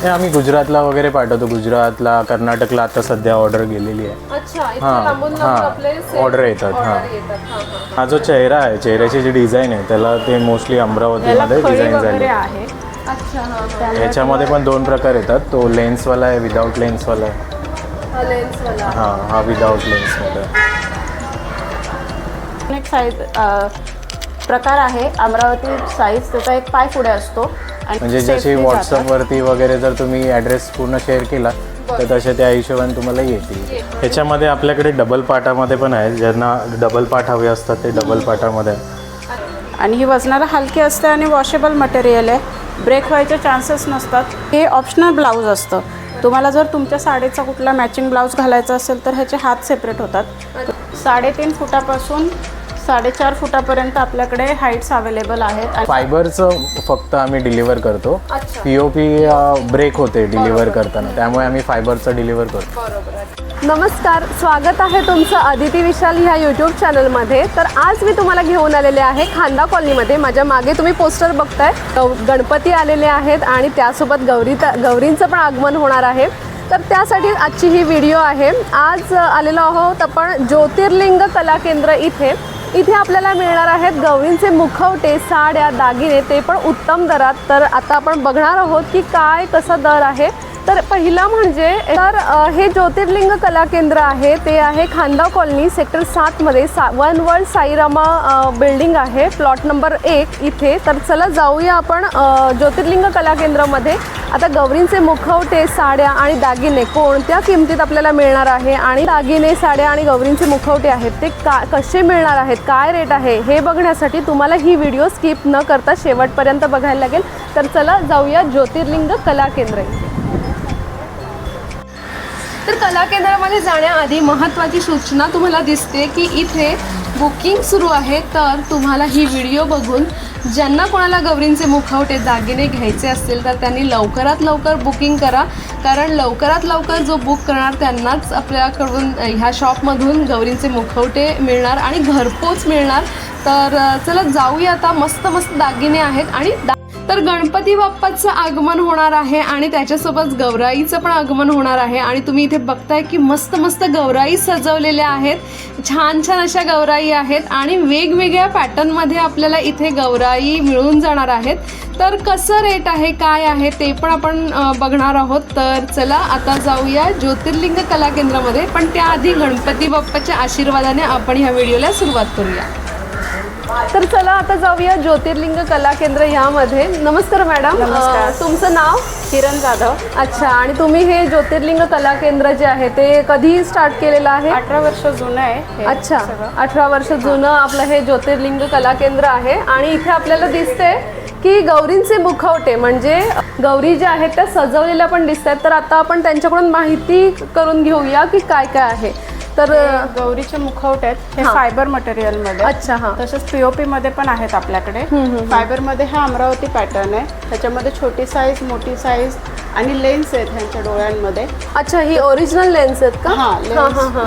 हे आम्ही गुजरातला वगैरे पाठवतो. गुजरातला कर्नाटकला आता सध्या ऑर्डर गेलेली आहे. अच्छा इतके हां, लांबून लांबून हां. आपले Order येतात, हां. ऑर्डर येतात. हां, हां. हा. जो चेहरा आहे चेहऱ्याची जी डिझाईन आहे त्याला ते मोस्टली याला अमरावतीमध्ये खळी डिझाईन वगैरे झाली आहे. अच्छा हां याच्यामध्ये पण दोन प्रकार येतात. तो लेन्सवाला आहे विदाऊट लेन्सवाला आहे. हा लेन्स वाला हां हा विदाऊट लेन्समध्ये एक साईज प्रकार आहे. अमरावती साईज त्याचा एक पाय पुढे असतो. म्हणजे जशी. व्हॉट्सअपवरती वगैरे जर तुम्ही ॲड्रेस पूर्ण शेअर केला तर तसे त्या हिशोबाने तुम्हाला येतील. ह्याच्यामध्ये आपल्याकडे डबल पाटामध्ये पण आहे ज्यांना डबल पाट हवे असतात ते डबल पाटामध्ये आहे. आणि ही वजनाला हलकी असते आणि वॉशेबल मटेरियल आहे. ब्रेक व्हायचे चान्सेस नसतात. हे ऑप्शनल ब्लाऊज असतं. तुम्हाला जर तुमच्या साडीचा कुठला मॅचिंग ब्लाऊज घालायचा असेल तर ह्याचे हात सेपरेट होतात. साडेतीन फुटापासून साडेचार फुटापर्यंत आपल्याकडे हाईट्स अवेलेबल आहेत. फायबरचं फक्त आम्ही डिलिव्हर करतो. पी ओ पी ब्रेक होते डिलिव्हर करताना. त्यामुळे आम्ही फायबरचं डिलिव्हर करतो. नमस्कार स्वागत आहे तुमचं अदिती विशाल ह्या यूट्यूब चॅनलमध्ये तर आज मी तुम्हाला घेऊन आलेले आहे खांदा कॉलनीमध्ये. माझ्या मागे तुम्ही पोस्टर बघताय. गौ- गणपती आलेले आहेत आणि त्यासोबत गौरी गौरींचं पण आगमन होणार आहे. तर त्यासाठी आजची ही व्हिडिओ आहे. आज आलेलो आहोत आपण ज्योतिर्लिंग कला केंद्र इथे. इथे आपल्याला मिळणार आहेत गौरींचे मुखवटे साड्या दागिने ते पण उत्तम दरात. तर आता आपण बघणार आहोत की काय कसा दर आहे. तर पहिला म्हणजे तर हे ज्योतिर्लिंग कला केंद्र आहे ते आहे खांदा कॉलनी सेक्टर सातमध्ये सा वन वर्ल्ड साईरामा बिल्डिंग आहे प्लॉट नंबर एक इथे. तर चला जाऊया आपण ज्योतिर्लिंग कला केंद्रामध्ये. आता गौरींचे मुखवटे साड्या आणि दागिने कोणत्या किमतीत आपल्याला मिळणार आहे? आणि दागिने साड्या आणि गौरींचे मुखवटे आहेत ते का कसे मिळणार आहेत? काय रेट आहे? हे बघण्यासाठी तुम्हाला ही व्हिडिओ स्किप न करता शेवटपर्यंत बघायला लागेल. तर चला जाऊया ज्योतिर्लिंग कला केंद्र इथे. तर कला केंद्रामध्ये जाण्याआधी महत्त्वाची सूचना तुम्हाला दिसते की इथे बुकिंग सुरू आहे. तर तुम्हाला ही व्हिडिओ बघून ज्यांना कोणाला गौरींचे मुखवटे दागिने घ्यायचे असतील तर त्यांनी लवकरात लवकर बुकिंग करा. कारण लवकरात लवकर जो बुक करणार त्यांनाच आपल्याकडून ह्या शॉपमधून गौरींचे मुखवटे मिळणार आणि घरपोच मिळणार. तर चला जाऊया आता. मस्त मस्त दागिने आहेत आणि दा तर गणपती बाप्पाचं आगमन होणार आहे आणि त्याच्यासोबत गौराईचं पण आगमन होणार आहे. आणि तुम्ही इथे बघताय की मस्त मस्त गौराई सजवलेल्या आहेत. छान छान अशा गौराई आहेत आणि वेगवेगळ्या पॅटर्नमध्ये आपल्याला इथे गौराई मिळून जाणार आहेत. तर कसं रेट आहे काय आहे ते पण आपण बघणार आहोत. तर चला आता जाऊया ज्योतिर्लिंग कला केंद्रामध्ये. पण त्याआधी गणपती बाप्पाच्या आशीर्वादाने आपण ह्या व्हिडिओला सुरुवात करूया. तर चला आता जाऊया ज्योतिर्लिंग कला केंद्र यामध्ये. नमस्कार मॅडम. नमस्कार. अ, तुमचं नाव? किरण जाधव. अच्छा आणि तुम्ही हे ज्योतिर्लिंग कला केंद्र जे आहे ते कधी स्टार्ट केलेलं आहे? अठरा वर्ष जुनं आहे हे अच्छा सगळं. अठरा वर्ष जुनं आपलं हे ज्योतिर्लिंग कला केंद्र आहे. आणि इथे आपल्याला दिसते की गौरींचे मुखवटे म्हणजे गौरी ज्या आहेत त्या सजवलेल्या पण दिसत आहेत तर आता आपण त्यांच्याकडून माहिती करून घेऊया की काय काय आहे. तर गौरीचे मुखवटे आहेत. हे हां. फायबर मटेरियलमध्ये अच्छा हां. तसेच पीओपी मध्ये पण आहेत आपल्याकडे. फायबरमध्ये हा. अमरावती पॅटर्न आहे. त्याच्यामध्ये छोटी साईज मोठी साईज आणि लेन्स आहेत ह्यांच्या डोळ्यांमध्ये. अच्छा ही ओरिजिनल लेन्स आहेत का? हा.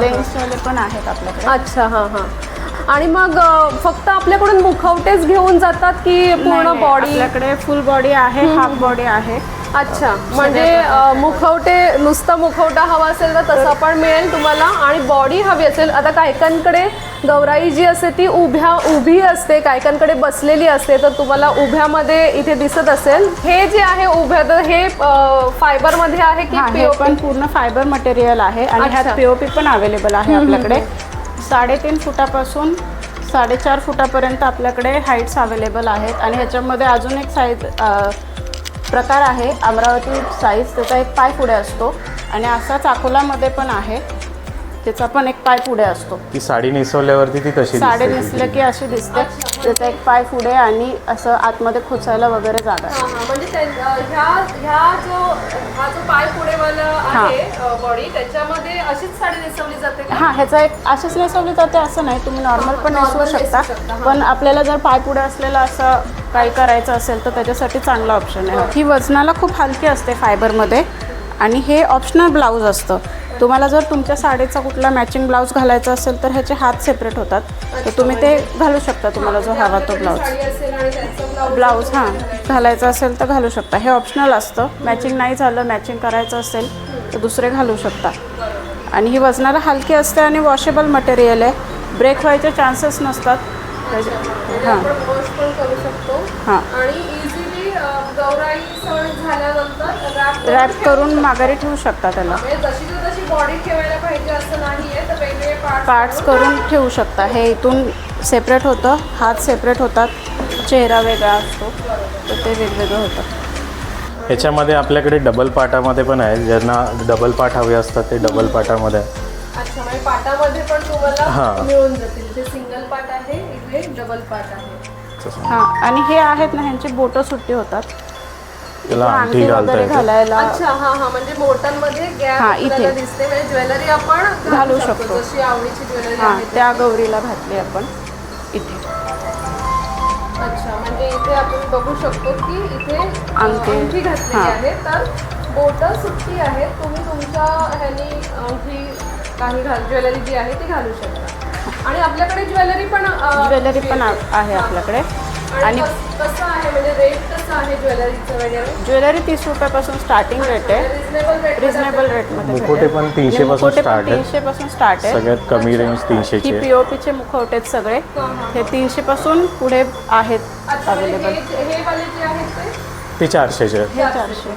लेन्स वाले पण आहेत आपल्याकडे. अच्छा हां हां. आणि मग अ, फक्त आपल्याकडून मुखवटेच घेऊन जातात की पूर्ण नाही, बॉडी आपल्याकडे फुल बॉडी आहे हाफ बॉडी आहे. अच्छा म्हणजे अ, मुखवटे नुसतं मुखवटा हवा असेल तर तसं पण मिळेल तुम्हाला आणि बॉडी हवी असेल. आता कायकांकडे गौराई जी असते ती उभ्या उभी असते कायकांकडे बसलेली असते तर तुम्हाला उभ्यामध्ये इथे दिसत असेल. हे जे आहे उभ्या तर हे फायबरमध्ये आहे की हा, हे? पण पूर्ण फायबर मटेरियल आहे आणि अच्छा. ह्यात पीओपी पण अवेलेबल आहे आपल्याकडे. साडेतीन फुटापासून साडेचार फुटापर्यंत आपल्याकडे हाईट्स अवेलेबल आहेत. आणि ह्याच्यामध्ये अजून एक साईज प्रकार आहे. अमरावती साईज त्याचा एक पाय पुढे असतो. आणि असाच अकोलामध्ये पण आहे. त्याचा पण एक पाय पुढे असतो. ती साडी नेसवल्यावरती ती तशी साडे नेसलं की अशी दिसते. त्याचा एक पाय पुढे आणि असं आतमध्ये खोचायला वगैरे जागा आहे. हां, हां. म्हणजे त्या- अ, ह्या ह्या जो हा जो पाय पुढेवाला आहे बॉडी त्याच्यामध्ये अशीच साडी नेसवली जाते का? हां ह्याचा एक अशीच नेसवली जाते असं नाही. तुम्ही नॉर्मल पण नेसवू शकता. हां. पण आपल्याला जर पाय पुढे असलेलं असं काही करायचं असेल तर त्याच्यासाठी चांगला ऑप्शन आहे. ही. वजनाला खूप हलकी असते फायबरमध्ये आणि हे ऑप्शनल ब्लाऊज असतं. तुम्हाला जर तुमच्या साडीचा कुठला मॅचिंग ब्लाऊज घालायचा असेल तर ह्याचे हात सेपरेट होतात. तर तुम्ही ते घालू शकता तुम्हाला जो हवा तो ब्लाऊज ब्लाऊज हां. घालायचा असेल तर घालू शकता. हे ऑप्शनल असतं. मॅचिंग नाही झालं मॅचिंग करायचं असेल तर दुसरे घालू शकता. आणि ही वजनाला हलकी असते आणि वॉशेबल मटेरियल आहे. ब्रेक व्हायचे चान्सेस नसतात. हां. हां. रॅप करून माघारी ठेवू शकता त्याला. बॉडी ठेवायला पाहिजे असं नाहीये तर वेगवेगळे पार्ट पार्ट्स करून ठेवू शकता. हे इथून सेपरेट होतं. हात सेपरेट होतात. चेहरा वेगळा असतो. तर ते वेगवेगळं होतं. ह्याच्यामध्ये आपल्याकडे डबल पाटामध्ये पण आहे. ज्यांना डबल पाट हवे असतात ते डबल पाटामध्ये आहे. अच्छा म्हणजे पाटामध्ये पण तुम्हाला हां. मिळून जातील. इथे सिंगल पाट आहे इथे डबल पाट आहे. हां आणि हे आहेत ना ह्यांची बोटं सुट्टी होतात. त्याला अंगठी घालता वगैरे येते घालायला अच्छा हा हा म्हणजे बोटांमध्ये गॅप हां, इथे. आपल्याला दिसते म्हणजे ज्वेलरी आपण घालू शकतो. जशी आवडीची ज्वेलरी हां आहे ती. त्या गौरीला घातली आपण इथे अच्छा म्हणजे इथे आपण बघू शकतो की इथे अंगठी. अंगठी घातलेली हां. आहे तर बोट सुट्टी आहे तुम्ही तुमच्या ह्यानी अंगठी काही घाल ज्वेलरी जी आहे ती घालू शकता आणि आपल्याकडे ज्वेलरी पण अ, ज्वेलरी पण आ- आहे आपल्याकडे आणि कस- आहे? म्हणजे रेट कसं आहे ज्वेलरीचं वगैरे? ज्वेलरी तीस रुपयापासून स्टार्टिंग रेट आहे. रिझनेबल रेट रिझनेबल रेटमध्ये मुखोटे पण 300 पासून start आहे. तीनशे पासून स्टार्ट आहे. सगळ्यात कमी रेंज तीनशेची ही पीओपीचे मुखवटे आहेत सगळे. हे तीनशे पासून पुढे आहेत अच्छा म्हणजे अवेलेबल हे हे वाले जे आहेत ते? चारशेचे हे चारशे.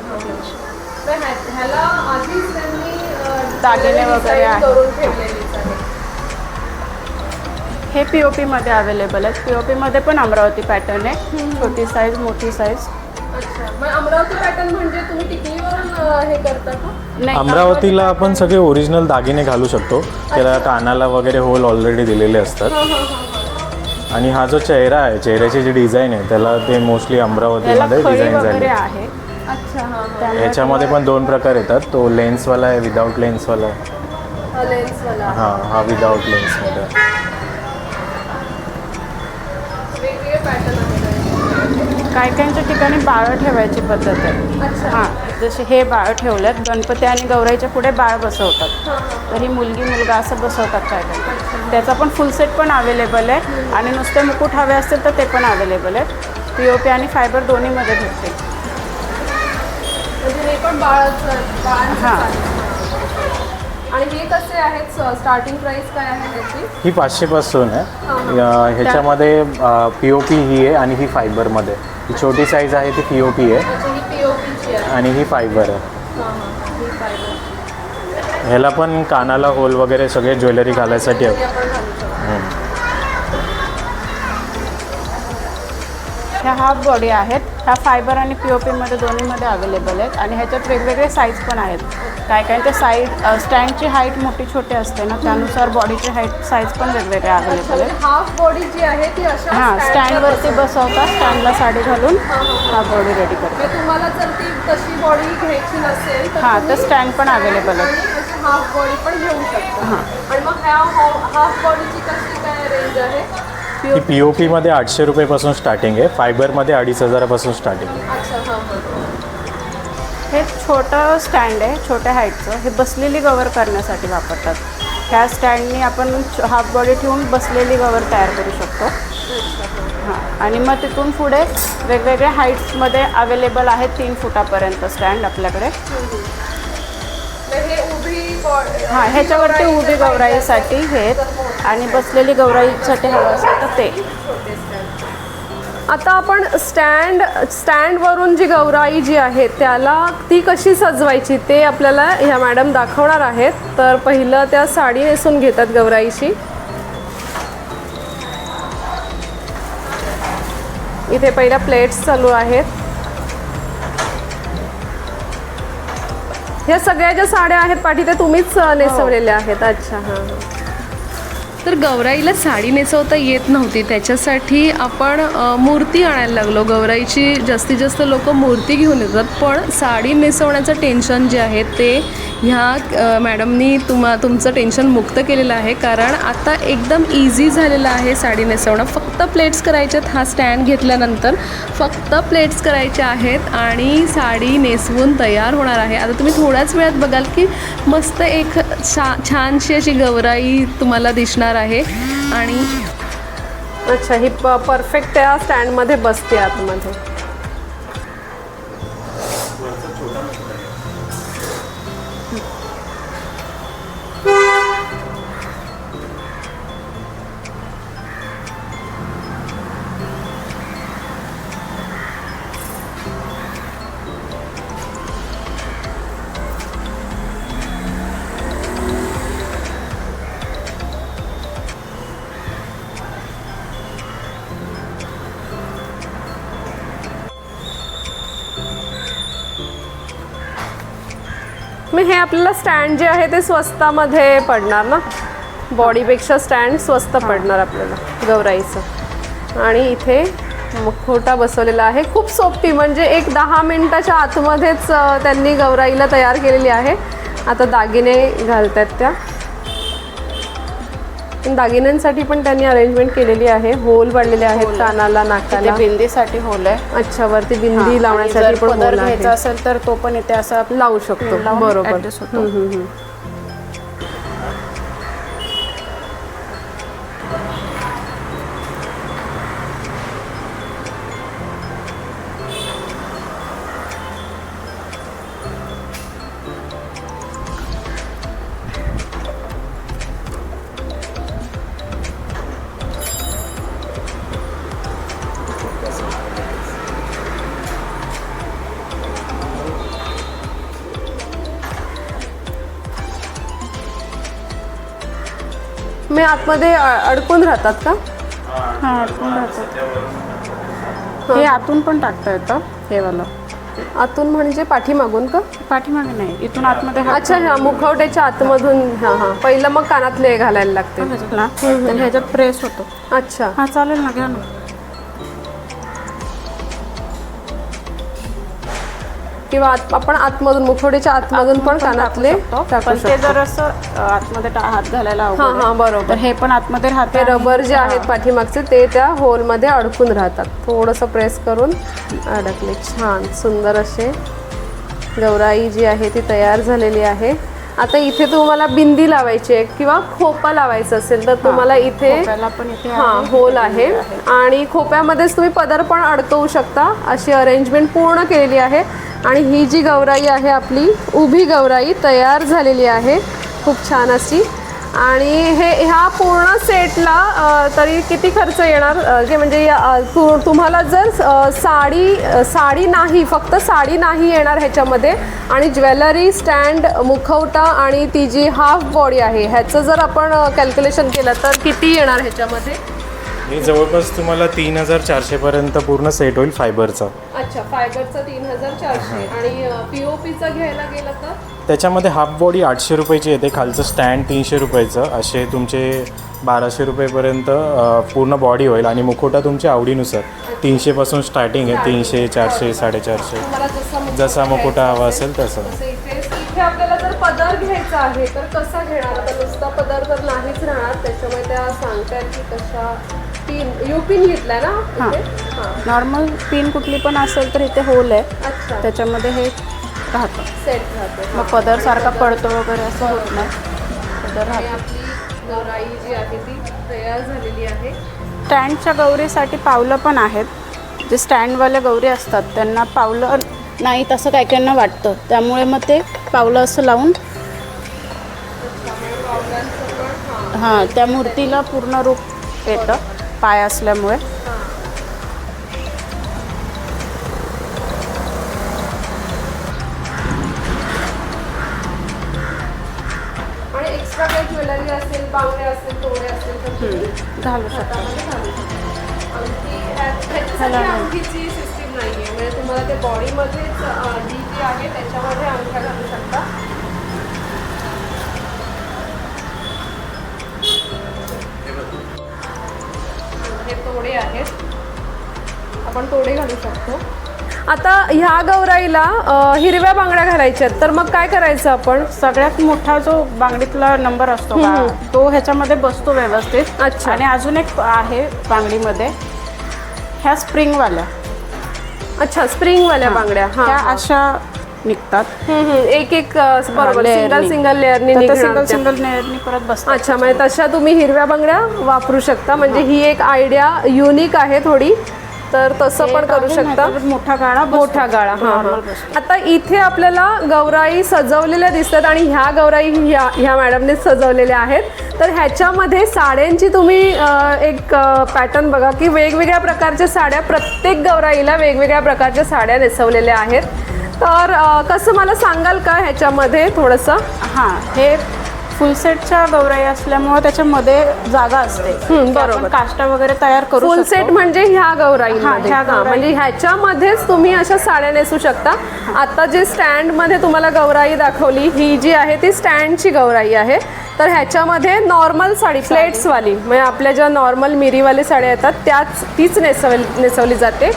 तर ह्या- ह्याला आधीच त्यांनी अ, दागिने वगैरे आहेत. करून ठेवलेलीच आहे हे पीओपीमध्ये अवेलेबल आहेत. पीओपीमध्ये पण अमरावती पॅटर्न आहे. छोटी साईज मोठी साईज अच्छा. मग अमरावती पॅटर्न म्हणजे तुम्ही टिकलीवरून अ, हे करता का? नाही अमरावतीला आपण सगळे ओरिजिनल दागिने घालू शकतो. त्याला कानाला वगैरे होल ऑलरेडी दिलेले असतात. आणि हा जो चेहरा आहे चेहऱ्याची जी डिझाईन आहे त्याला ते मोस्टली अमरावतीमध्ये खळी डिझाईन झाली वगैरे आहे. अच्छा हां ह्याच्यामध्ये पण दोन प्रकार येतात. तो लेन्सवाला आहे विदाऊट लेन्सवाला आहे. हां लेन्सवाला हां हा विदाऊट लेन्समध्ये काही काहींच्या ठिकाणी बाळं ठेवायची पद्धत आहे. हां जसे हे बाळ ठेवलेत गणपती आणि गौराईच्या पुढे बाळ बसवतात. तर ही मुलगी मुलगा असं बसवतात काय काय. त्याचा पण फुल सेट पण अवेलेबल आहे आणि नुसते मुकुट हवे असतील तर ते पण अवेलेबल आहेत. पी ओ पी आणि फायबर दोन्हीमध्ये भेटते म्हणजे हे पण बाळाचं बाळांचं हां. आहे. आणि हे कसे आहेत स्टार्टिंग प्राइस काय आहे त्याची? ही पाचशेपासून आहे. ह्याच्यामध्ये पी ओ पी ही आहे आणि ही फायबरमध्ये ही छोटी साईज आहे ती पी ओ पी आहे. ही आणि ही फायबर आहे. हां हां. ही फायबर ह्याला पण कानाला होल वगैरे सगळे ज्वेलरी घालायसाठी हे. ह्या हाफ बॉडी आहेत. ह्या फायबर आणि पी ओ पीमध्ये दोन्हीमध्ये अवेलेबल आहेत. आणि ह्याच्यात वेगवेगळे साईज पण आहेत. काय काय ते साईड स्टँडची हाईट मोठी छोटी असते ना त्यानुसार बॉडीची हाईट साईज पण वेगवेगळे अवेलेबल आहेत. हाफ बॉडी जी आहे ती अशा हां स्टँडवरती. बसवता स्टँडला साडी घालून हा बॉडी रेडी म्हणजे तुम्हाला जर ती तशी बॉडी घ्यायची नसेल हां, तर stand पण available आहे. हाफ बॉडी पण घेऊ शकता. आणि मग ह्या हाफ बॉडीची कशी काय रेंज आहे? ही पी ओ पीमध्ये आठशे रुपयेपासून स्टार्टिंग आहे. फायबरमध्ये अडीच हजारापासून स्टार्टिंग आहे. अच्छा हां छोटं स्टँड आहे छोट्या हाईटचं हे बसलेली गवर करण्यासाठी वापरतात. ह्या स्टँडनी आपण हाफ बॉडी ठेवून बसलेली गवर तयार करू शकतो. हां. आणि मग तिथून पुढे वेगवेगळ्या हाईट्समध्ये अवेलेबल आहेत तीन फुटापर्यंत स्टँड आपल्याकडे. हे हां ह्याच्यावरती उभी गौराईसाठी हे. आहेत. आणि बसलेली गौराईसाठी हवं असेल तर ते. आता आपण स्टँड स्टँडवरून जी गौराई जी आहे त्याला ती कशी सजवायची ते आपल्याला ह्या मॅडम दाखवणार आहेत. तर पहिलं त्या साडी नेसून घेतात गौराईची. इथे पहिल्या प्लेट्स चालू आहेत. ह्या सगळ्या ज्या साड्या आहेत पाठी ते तुम्हीच अ, नेसवलेल्या आहेत. अच्छा हां हां. तर गौराईला साडी नेसवता येत नव्हती. त्याच्यासाठी आपण मूर्ती आणायला लागलो. गौराईची जास्तीत जास्त लोक मूर्ती घेऊन येतात पण साडी नेसवण्याचं टेन्शन जे आहे ते ह्या मॅडमनी तुम्हा तुमचं टेन्शन मुक्त केलेलं आहे. कारण आता एकदम इझी झालेलं आहे साडी नेसवणं. फक्त प्लेट्स करायच्यात हा स्टँड घेतल्यानंतर फक्त प्लेट्स करायचे आहेत आणि साडी नेसवून तयार होणार आहे. आता तुम्ही थोड्याच वेळात बघाल की मस्त एक छा छानशी अशी गौराई तुम्हाला दिसणार आहे. आणि अच्छा ही प परफेक्ट त्या स्टँडमध्ये बसते आतमध्ये. आपल्याला स्टँड जे आहे ते स्वस्तामध्ये पडणार ना? बॉडीपेक्षा स्टँड स्वस्त पडणार आपल्याला गौराईचं. आणि इथे खोटा बसवलेला आहे. खूप सोपी म्हणजे एक दहा मिनटाच्या आतमध्येच त्यांनी गौराईला तयार केलेली आहे. आता दागिने घालतात त्या. दागिन्यांसाठी पण त्यांनी अरेंजमेंट केलेली आहे. होल पडलेले आहेत कानाला नाकाला. बिंदीसाठी होल आहे. अच्छा वरती बिंदी लावण्यासाठी पण घ्यायचा असेल तर तो पण इथे असा लावू शकतो. बरोबर. मी आतमध्ये अडकून राहतात का? हा आतून राहतात. हे. आतून पण टाकता येतं हे वाला. आतून म्हणजे पाठीमागून का? पाठीमागे नाही इथून आतमध्ये अच्छा ह्या मुखवट्याच्या आतमधून हां हां. पहिलं मग कानातले घालायला लागते. ह्याच्यात प्रेस होतो. अच्छा. हा चालेल ना घ्या ना. किंवा आपण आतमधून मुखवट्याच्या आतमधून पण कानातले पण ते जर असं आतमध्ये हात घालायला हां. हां बरोबर. हे पण आतमध्ये राहते रबर जे. आहेत पाठीमागचे ते त्या होलमध्ये अडकून राहतात. थोडंसं प्रेस करून अडकले. छान सुंदर असे गौराई जी आहे ती तयार झालेली आहे. आता इथे तुम्हाला बिंदी लावायची आहे किंवा खोपा लावायचं असेल तर तुम्हाला इथे हा. होल आहे. आणि खोप्यामध्येच तुम्ही पदर पण अडकवू शकता. अशी अरेंजमेंट पूर्ण केलेली आहे. आणि ही जी गौराई आहे आपली उभी गौराई तयार झालेली आहे. खूप छान अशी आणि हे ह्या पूर्ण सेटला तरी किती खर्च येणार? जे म्हणजे तुम्हाला जर साडी साडी नाही फक्त साडी नाही येणार ह्याच्यामध्ये आणि ज्वेलरी स्टँड मुखवटा आणि ती जी हाफ बॉडी आहे ह्याचं जर आपण कॅल्क्युलेशन केलं तर किती येणार ह्याच्यामध्ये? हे जवळपास तुम्हाला तीन हजार चारशेपर्यंत पूर्ण सेट होईल फायबरचा अच्छा फायबरचा तीन हजार चारशे. आणि पी ओ पीचा घ्यायला गेलं तर? त्याच्यामध्ये हाफ बॉडी आठशे रुपयाची येते. खालचं स्टँड तीनशे रुपयाचं. असे तुमचे बाराशे रुपयेपर्यंत अ, पूर्ण बॉडी होईल. आणि मुखोटा तुमच्या आवडीनुसार. तीनशेपासून स्टार्टिंग आहे. तीनशे चारशे साडेचारशे. तुम्हाला जसा घ्यायचा हवा असेल, असेल तसं. तसं इथे. इथे आपल्याला जर पदर घ्यायचा आहे तर कसा घेणार? आता नुसता पदर तर नाहीच राहणार. त्याच्यामुळे त्या सांगतायत की कशा पिन यू पिन घेतलाय ना? हां. नॉर्मल पिन कुठली पण असेल तर इथे होल आहे. अच्छा. त्याच्यामध्ये हे राहतं. सेट राहते. मग पदर सारखा पडतो वगैरे असं होत नाही. पदर आपली गौराई जी आहे ती तयार झालेली आहे. स्टँडच्या गौरीसाठी पावलं पण आहेत. जे स्टँडवाल्या गौरी असतात त्यांना पावलं नाही तसं काही काहींना वाटतं. त्यामुळे मग ते पावलं असं लावून हां त्या मूर्तीला पूर्ण रूप येतं. पाय असल्यामुळे. आणि एक्स्ट्रा काही ज्वेलरी असेल बांगड्या असेल तोडे असेल तर तुम्ही घालू शकतो. म्हणजे तुम्हाला ते बॉडीमध्येच डी जी आहे त्याच्यामध्ये अंगठ्या घालू शकता? हे तोडे आहेत. आपण तोडे घालू शकतो. आता ह्या गौराईला हिरव्या बांगड्या घालायच्या आहेत. तर मग काय करायचं आपण? सगळ्यात मोठा जो बांगडीतला नंबर असतो का तो ह्याच्यामध्ये बसतो व्यवस्थित. अच्छा. आणि अजून एक आहे बांगडीमध्ये. ह्या स्प्रिंगवाल्या. अच्छा स्प्रिंगवाल्या बांगड्या. ह्या अशा निघतात. हम्म, हम्म. एक एक अ, बरोबर. सिंगल. सिंगल लेअरनी सिंगल परत बसतात. अच्छा म्हणजे तशा तुम्ही हिरव्या बांगड्या वापरू शकता. म्हणजे ही एक आयडिया युनिक आहे थोडी. तर तसं पण करू शकता. नाहीतर मोठा गाळा बसतो. मोठा गाळा हा Normal हा बसतो. आता इथे आपल्याला गौराई सजवलेल्या दिसतात आणि ह्या गौराई ह्या ह्या मॅडमने सजवलेल्या आहेत. तर ह्याच्यामध्ये साड्यांची तुम्ही अ, एक पॅटर्न बघा की वेगवेगळ्या प्रकारच्या साड्या प्रत्येक गौराईला वेगवेगळ्या प्रकारच्या साड्या नेसवलेल्या आहेत. तर अ, कसं मला सांगाल का ह्याच्यामध्ये थोडंसं? हा हे फुल सेटच्या गौराई असल्यामुळे त्याच्यामध्ये जागा असते. बरोबर. काष्टा वगैरे तयार करू फुल शकतो. सेट म्हणजे ह्या गौराईमध्ये. ह्या हा, गौराई. म्हणजे ह्याच्यामध्येच तुम्ही अशा साड्या नेसू शकता. आता जे स्टँडमध्ये तुम्हाला गौराई दाखवली ही जी आहे ती स्टँडची गौराई आहे. तर ह्याच्यामध्ये नॉर्मल साडी. प्लेट्सवाली म्हणजे आपल्या ज्या नॉर्मल मिरीवाली साड्या येतात त्याच तीच नेसवली नेसवली जाते.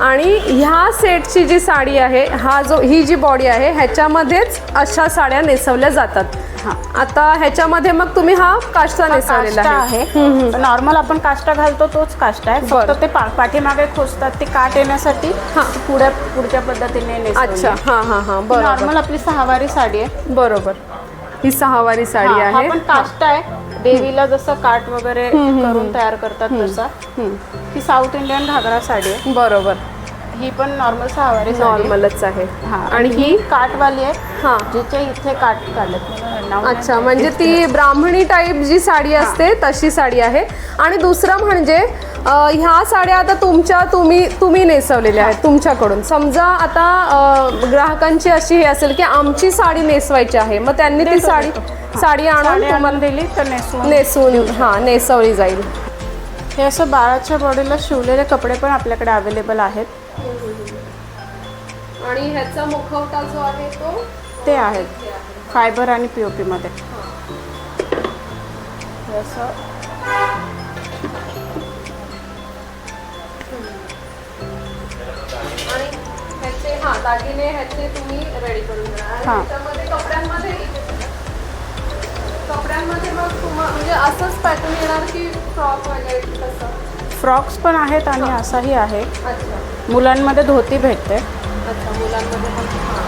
आणि ह्या सेटची जी साडी आहे हा जो ही जी बॉडी आहे ह्याच्यामध्येच अशा साड्या नेसवल्या जातात. हा. आता ह्याच्यामध्ये मग तुम्ही हा काष्टा हा नेसवलेला काष्टा आहे. आहे. नॉर्मल आपण काष्टा घालतो तोच काष्टा आहे. बरं. फक्त ते पा- पाठीमागे खोचतात ते काट येण्यासाठी हा. पुढे पुढच्या पद्धतीने. अच्छा. हां हां हां. ही बरोबर. नॉर्मल आपली सहावारी साडी आहे. बरोबर. ही सहावारी साडी हा, हा आहे. पण काष्टा आहे. देवीला जसं काट वगैरे करून तयार करतात तसा. ही साऊथ इंडियन घागरा साडी आहे. बरोबर. ही पण नॉर्मल सहावारी. नॉर्मलच आहे. हा आणि ही? काटवाली आहे हा. जिचे इथे काट नाही अच्छा म्हणजे ती ब्राह्मणी टाईप जी साडी असते तशी साडी आहे. आणि दुसरं म्हणजे ह्या साड्या आता तुमच्या तुम्ही तुम्ही नेसवलेल्या आहेत तुमच्याकडून. समजा आता ग्राहकांची अशी हे असेल की आमची साडी नेसवायची आहे मग त्यांनी ती साडी साडी आणून तुम्हाला दिली तर नेसवून नेसवून हां नेसवली जाईल. हे असं बाळाच्या बॉडीला शिवलेले कपडे पण आपल्याकडे अवेलेबल आहेत. आणि ह्याचा मुखवटा जो आहे तो? ते आहेत फायबर आणि पी ओ पीमध्ये असं. आणि ह्याचे हा दागिने ह्याचे तुम्ही रेडी करून आणि हां. कपड्यांमध्ये कपड्यांमध्ये मग तुम्हाला म्हणजे असंच पॅटर्न येणार की फ्रॉक वगैरे कसं फ्रॉक्स पण आहेत आणि असाही आहे. अच्छा. मुलांमध्ये धोती भेटते. अच्छा मुलांमध्ये पण हां.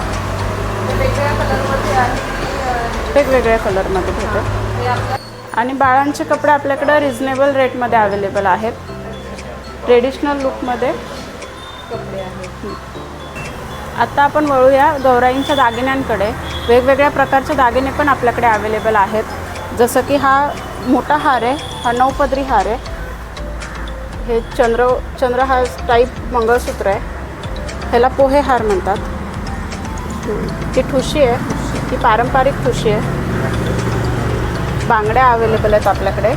ते वेगवेगळ्या कलरमध्ये आहे की अं, वेगवेगळ्या कलरमध्ये भेटेल हे आपल्या आणि बाळांचे कपडे आपल्याकडे रिझनेबल रेटमध्ये अवेलेबल आहेत. ट्रेडिशनल लुकमध्ये कपडे आहेत. आता आपण वळूया गौराईंच्या दागिन्यांकडे. वेगवेगळ्या प्रकारचे दागिने पण आपल्याकडे अवेलेबल आहेत. जसं की हा मोठा हार आहे हा नऊपदरी हार आहे. हे चंद्र चंद्रहार टाईप मंगळसूत्र आहे. ह्याला पोहे हार म्हणतात. ही ठुशी आहे ही पारंपरिक ठुशी आहे. बांगड्या अवेलेबल आहेत आपल्याकडे.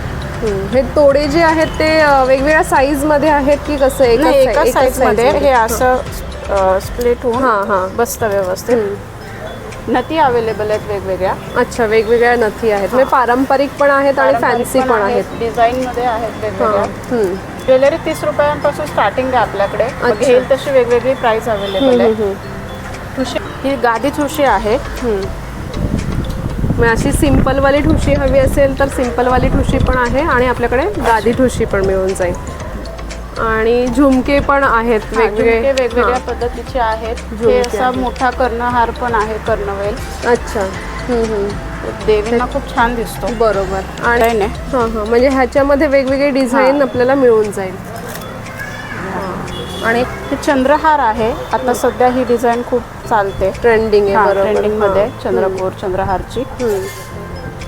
हे तोडे जे आहेत ते वेगवेगळ्या साईजमध्ये आहेत की कसं एकाच साईजमध्ये हे असं स्प्लिट हां, हां. होऊन बसतं व्यवस्थित. नती अवेलेबल आहेत वेगवेगळ्या. अच्छा वेगवेगळ्या नथी आहेत. म्हणजे पारंपरिक पण आहेत आणि फॅन्सी पण आहेत. डिझाईन मध्ये आहेत हां. वेगवेगळ्या हम्म. ज्वेलरी तीस रुपयांपासून स्टार्टिंग आहे आपल्याकडे. मग अच्छा. घेईल तशी वेगवेगळी प्राइस अवेलेबल आहे. ठुशी ही गादी ठुशी आहे. मग अशी सिंपलवाली ठुशी हवी असेल तर सिंपलवाली ठुशी पण आहे आणि आपल्याकडे गादी ठुशी पण मिळून जाईल. आणि झुमके पण आहेत झुमके वेगवेगळे वेगवेगळ्या हां. पद्धतीचे आहेत. झुमके असा आहेत. मोठा कर्णहार पण आहे कर्णवेल. अच्छा. हम्म, हम्म. देवींना खूप छान दिसतो. बरोबर. आणि Design आहे. हां हां. म्हणजे ह्याच्यामध्ये वेगवेगळे डिझाईन आपल्याला मिळून जाईल. हां. आणि हे चंद्रहार आहे. आता सध्या ही डिझाईन खूप चालते. ट्रेंडिंग आहे बरोबर. ट्रेंडिंगमध्ये हां. चंद्रपूर चंद्रहारची. हम्म.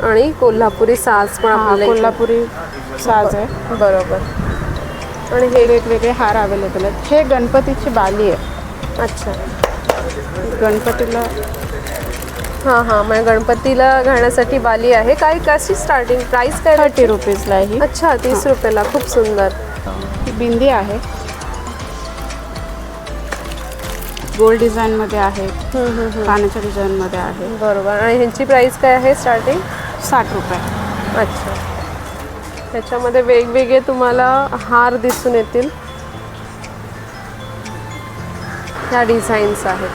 आणि कोल्हापुरी साज पण हा, आपल्याला इथे- कोल्हापुरी साज आहे. बरोबर. आणि हे वेगवेगळे हार अवेलेबल आहेत. हे गणपतीची बाली आहे. अच्छा. गणपतीला हां हां. म्हणजे गणपतीला घालण्यासाठी बाली आहे. काय कशी स्टार्टिंग प्राइस काय थर्टी रुपीजला आहे ही. अच्छा तीस रुपयाला. खूप सुंदर. ही बिंदी आहे. गोल्ड डिझाईन मध्ये आहे. हम्म, हम्म, हम्म. कानाच्या डिझाईन मध्ये आहे. बरोबर. आणि ह्यांची प्राइस काय आहे स्टार्टिंग साठ रुपये. अच्छा. त्याच्यामध्ये वेगवेगळे तुम्हाला हार दिसून येतील. ह्या डिझाईन्स आहेत.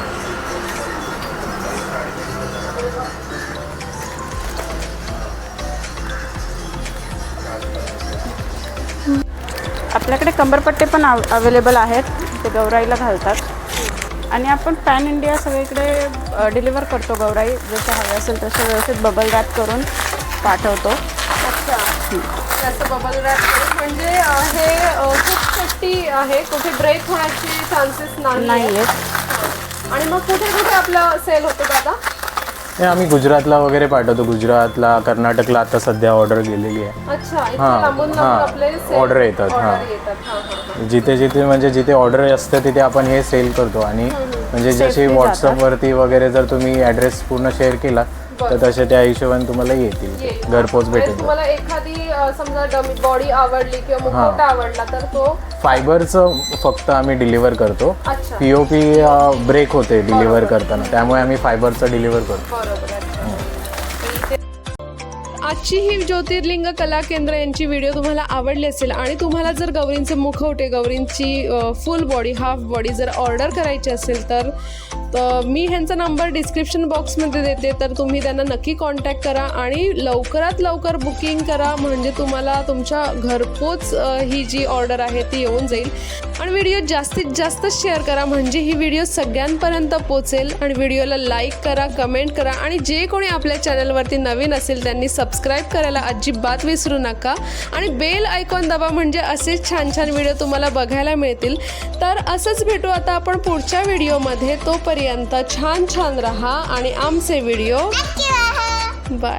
आपल्याकडे कंबरपट्टे पण अवेलेबल आहेत. ते गौराईला घालतात. आणि आपण पॅन इंडिया सगळीकडे डिलिव्हर करतो गौराई. जसं हवे असेल तसं व्यवस्थित बबल रॅप करून पाठवतो. अच्छा. त्याचं बबल रॅप म्हणजे अं, हे खूप सेफ्टी आहे. कुठे ब्रेक होण्याची चान्सेस नाही नाही आहेत. आहेत आणि मग कुठे कुठे आपलं सेल होतं दादा? हे आम्ही गुजरातला वगैरे पाठवतो. गुजरातला कर्नाटकला आता सध्या ऑर्डर गेलेली आहे. अच्छा इथे हां, लांबून लांबून हां. आपले sale- Order येतात, order हां. येतात. हां, हां, हां. जिथे जिथे म्हणजे जिथे ऑर्डर असते तिथे आपण हे सेल करतो. आणि म्हणजे जशी व्हॉट्सअपवरती वगैरे जर तुम्ही ॲड्रेस पूर्ण शेअर केला तर तसे त्या हिशोबाने तुम्हाला येतील. घरपोच म्हणजे भेटेल. तुम्हाला एखादी समजा डमी बॉडी आवडली किंवा मुखवटा आवडला तर तो फायबरचं फक्त आम्ही डिलिव्हर करतो. अच्छा. पी ओ पी ब्रेक होते डिलिव्हर करताना. त्यामुळे आम्ही फायबरचं डिलिव्हर करतो. आजची ही ज्योतिर्लिंग कला केंद्र यांची व्हिडिओ तुम्हाला आवडली असेल आणि तुम्हाला जर गौरींचे मुखवटे गौरींची फुल बॉडी हाफ बॉडी जर ऑर्डर करायची असेल तर मी ह्यांचा नंबर डिस्क्रिप्शन बॉक्समध्ये देते. तर तुम्ही त्यांना नक्की कॉन्टॅक्ट करा आणि लवकरात लवकर बुकिंग करा. म्हणजे तुम्हाला तुमच्या घरपोच ही जी ऑर्डर आहे ती येऊन जाईल. आणि व्हिडिओ जास्तीत जास्त शेअर करा. म्हणजे ही व्हिडिओ सगळ्यांपर्यंत पोचेल. आणि व्हिडिओला लाईक करा कमेंट करा. आणि जे कोणी आपल्या चॅनलवरती नवीन असेल त्यांनी सबस्क्राईब करायला अजिबात विसरू नका. आणि बेल आयकॉन दाबा म्हणजे असेच छान छान व्हिडिओ तुम्हाला बघायला मिळतील. तर असंच भेटू आता आपण पुढच्या व्हिडिओमध्ये तोपर्यंत छान छान रहा आणि आमचे व्हिडिओ बाय